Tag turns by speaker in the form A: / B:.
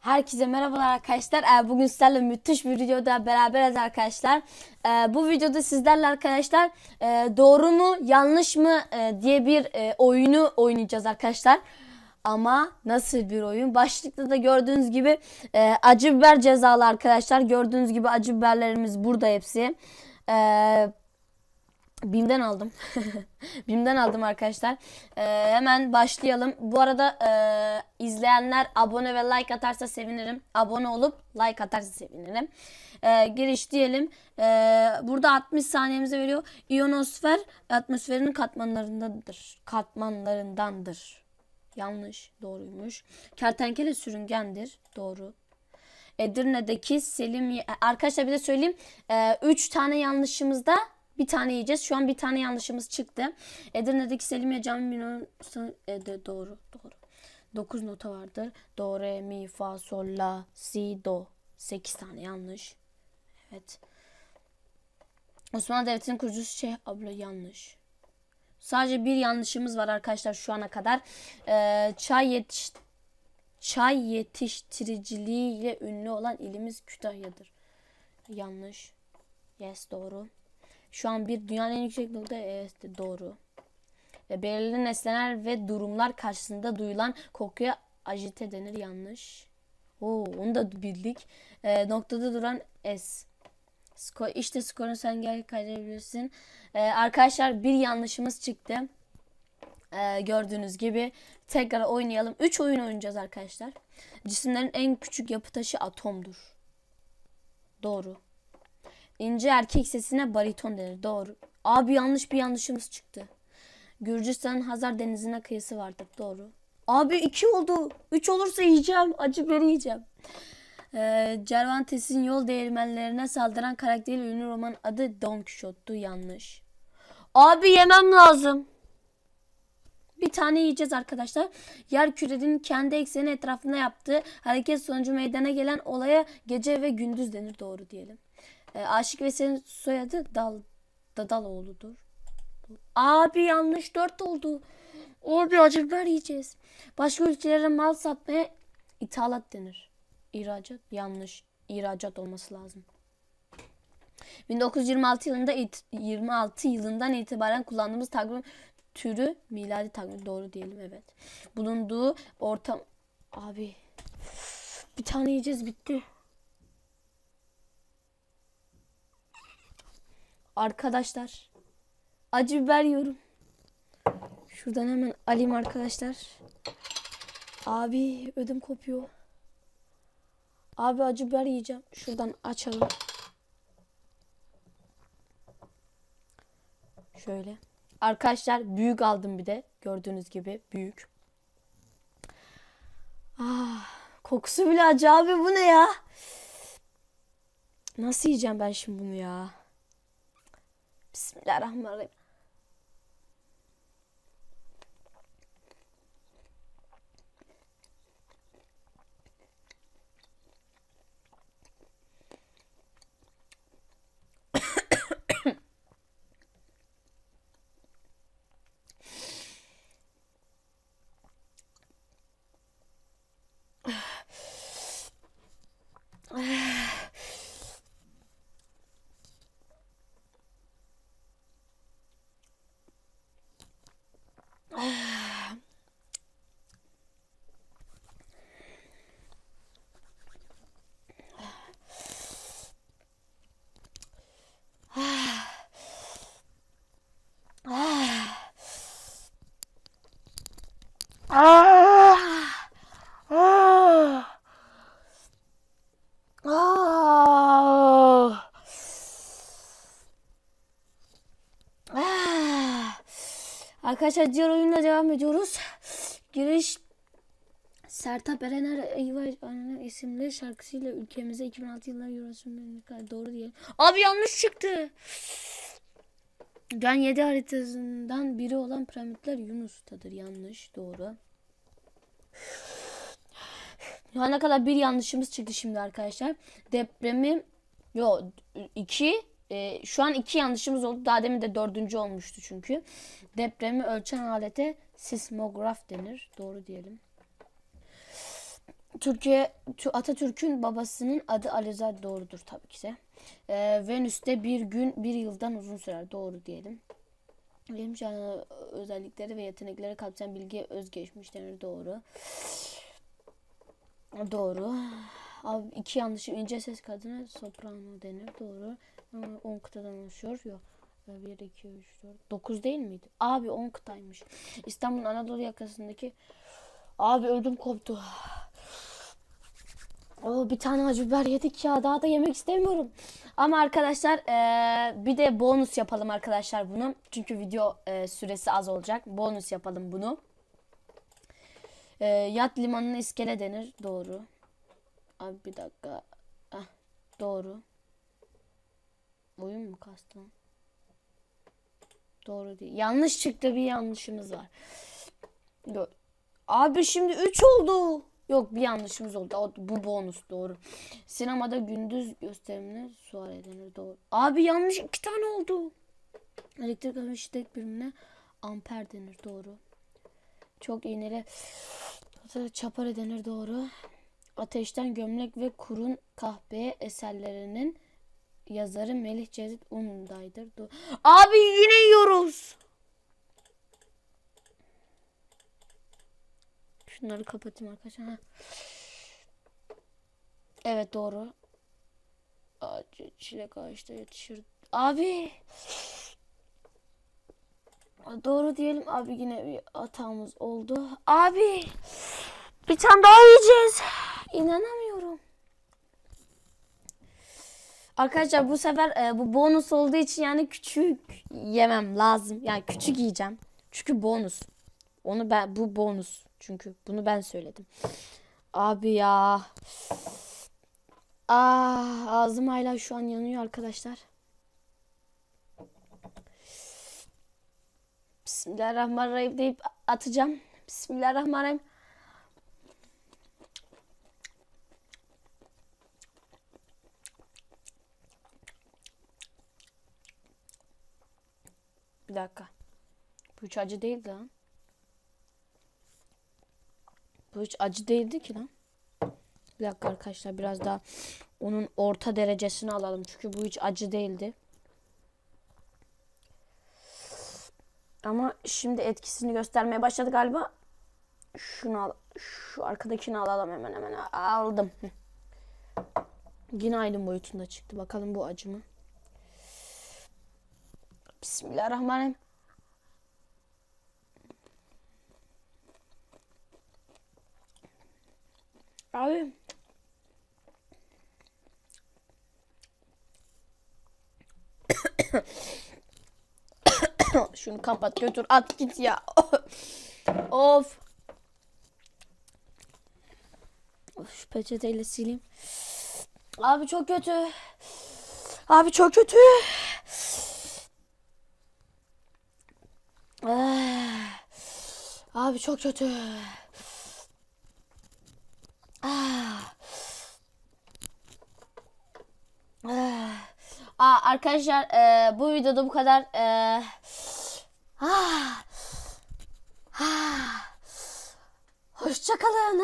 A: Herkese merhabalar arkadaşlar. Ee, Bugün sizlerle müthiş bir videoda beraberiz arkadaşlar. Ee, Bu videoda sizlerle arkadaşlar e, doğru mu yanlış mı e, diye bir e, oyunu oynayacağız arkadaşlar. Ama nasıl bir oyun? Başlıkta da gördüğünüz gibi acı biber cezalı arkadaşlar. Gördüğünüz gibi acı biberlerimiz burada hepsi. Ee, Bim'den aldım. Bim'den aldım arkadaşlar. Ee, hemen başlayalım. Bu arada e, izleyenler abone ve like atarsa sevinirim. Abone olup like atarsa sevinirim. Ee, giriş diyelim. Ee, burada 60 saniyemize veriyor. İyonosfer atmosferin katmanlarındadır. Katmanlarındandır. Yanlış. Doğruymuş. Kertenkele sürüngendir. Doğru. Edirne'deki Selim arkadaşlar bir de söyleyeyim. 3 tane yanlışımızda bir tane yiyeceğiz. Şu an bir tane yanlışımız çıktı. Edirne'deki Selimiye Cami Binosu e, de doğru doğru. 9 nota vardır. Do, re, mi, fa, sol, la, si, do. 8 tane yanlış. Evet. Osmanlı Devleti'nin kurucusu Şeyh abla yanlış. Sadece bir yanlışımız var arkadaşlar şu ana kadar. Ee, çay yetiş çay yetiştiriciliğiyle ünlü olan ilimiz Kütahya'dır. Yanlış. Yes doğru. Şu an bir dünyanın en yüksek nokta evet doğru. Ve belirli nesneler ve durumlar karşısında duyulan kokuya ajite denir yanlış. Oo, onu da bildik. Ee, noktada duran S. Skor, işte skorunu sen gel kaydedebilirsin. Ee, arkadaşlar bir yanlışımız çıktı. Ee, gördüğünüz gibi tekrar oynayalım. 3 oyun oynayacağız arkadaşlar. Cisimlerin en küçük yapı taşı atomdur. Doğru. İnce erkek sesine bariton denir. Doğru. Abi yanlış bir yanlışımız çıktı. Gürcistan Hazar denizine kıyısı vardır. Doğru. Abi iki oldu. Üç olursa yiyeceğim. Acı biberi yiyeceğim. Ee, Cervantes'in yol değirmenlerine saldıran karakteriyle ünlü roman adı Don Quixote'tu. Yanlış. Abi yemem lazım. Bir tane yiyeceğiz arkadaşlar. Yer kürenin kendi ekseni etrafında yaptığı hareket sonucu meydana gelen olaya gece ve gündüz denir. Doğru diyelim. E, Aşık Veysel'in soyadı Dal Dadaloğlu'dur. Abi yanlış dört oldu. Abi acı biber yiyeceğiz. Başka ülkelere mal satmaya ithalat denir. İhracat yanlış. İhracat olması lazım. 1926 yılında it- 26 yılından itibaren kullandığımız takvim türü miladi takvim doğru diyelim evet. Bulunduğu ortam abi bir tane yiyeceğiz bitti. Arkadaşlar acı biber yiyorum. Şuradan hemen alayım arkadaşlar. Abi ödüm kopuyor. Abi acı biber yiyeceğim. Şuradan açalım. Şöyle. Arkadaşlar büyük aldım bir de. Gördüğünüz gibi büyük. Ah, kokusu bile acı abi bu ne ya? Nasıl yiyeceğim ben şimdi bunu ya? Bismillahirrahmanirrahim. Ah! Ah! Ah! Ah! Arkadaşlar diğer oyunla devam ediyoruz. Giriş Sertab Erener Eyvah Anne isimli şarkısıyla ülkemize 2006 yılında Eurovision doğru diyelim. Abi yanlış çıktı. Gen 7 haritasından biri olan piramitler Yunus'tadır. Yanlış. Doğru. Şu ana kadar bir yanlışımız çıktı şimdi arkadaşlar. Depremi yo iki e, şu an iki yanlışımız oldu. Daha demin de dördüncü olmuştu çünkü. Depremi ölçen alete sismograf denir. Doğru diyelim. Türkiye Tü- Atatürk'ün babasının adı Alizade doğrudur tabii ki de. Ee, Venüs'te bir gün bir yıldan uzun sürer. Doğru diyelim. Bilim canlı özellikleri ve yetenekleri kapsayan bilgi özgeçmiş denir. Doğru. Doğru. Abi iki yanlışı ince ses kadına soprano denir. Doğru. 10 kıtadan oluşuyor. Yok. 1, 2, 3, 4. 9 değil miydi? Abi 10 kıtaymış. İstanbul'un Anadolu yakasındaki Abi ödüm koptu. Oo, bir tane acı biber yedik ya. Daha da yemek istemiyorum. Ama arkadaşlar eee, bir de bonus yapalım arkadaşlar bunu. Çünkü video eee, süresi az olacak. Bonus yapalım bunu. Eee, yat limanına iskele denir. Doğru. Abi bir dakika. Ah, doğru. Oyun mu kastı? lan? Doğru değil. Yanlış çıktı bir yanlışımız var. Abi şimdi 3 oldu. Yok bir yanlışımız oldu. O- Bu bonus doğru. Sinemada gündüz gösterimler sual edilir doğru. Abi yanlış iki tane oldu. Elektrik akımı şiddet birimine amper denir doğru. Çok iğneli çapar denir doğru. Ateşten gömlek ve kurun kahve eserlerinin yazarı Melih Cevdet Unday'dır. doğru. Abi yine yiyoruz. Şunları kapatayım arkadaşlar. Ha. Evet doğru. Ağacı çilek ağaçta yetişir. Abi. Doğru diyelim abi yine bir hatamız oldu. Abi. Bir tane daha yiyeceğiz. İnanamıyorum. Arkadaşlar bu sefer e, bu bonus olduğu için yani küçük yemem lazım. Yani küçük yiyeceğim. Çünkü bonus. Onu ben bu bonus. Çünkü bunu ben söyledim. Abi ya. Ah ağzım hala şu an yanıyor arkadaşlar. Bismillahirrahmanirrahim deyip atacağım. Bismillahirrahmanirrahim. Bir dakika. Bu hiç acı değildi lan. Bu hiç acı değildi ki lan. Bir dakika arkadaşlar biraz daha onun orta derecesini alalım. Çünkü bu hiç acı değildi. Ama şimdi etkisini göstermeye başladı galiba. Şunu al. Şu arkadakini alalım hemen hemen. Aldım. Yine aynı boyutunda çıktı. Bakalım bu acı mı? Bismillahirrahmanirrahim. Abi. Şunu kapat götür at git ya. of. Of, Şu peçeteyle sileyim. Abi çok kötü. Abi çok kötü. Ah. Abi çok kötü. Ah. Ah. Aa, arkadaşlar e, bu videoda bu kadar. E, ah. Ah. Hoşçakalın.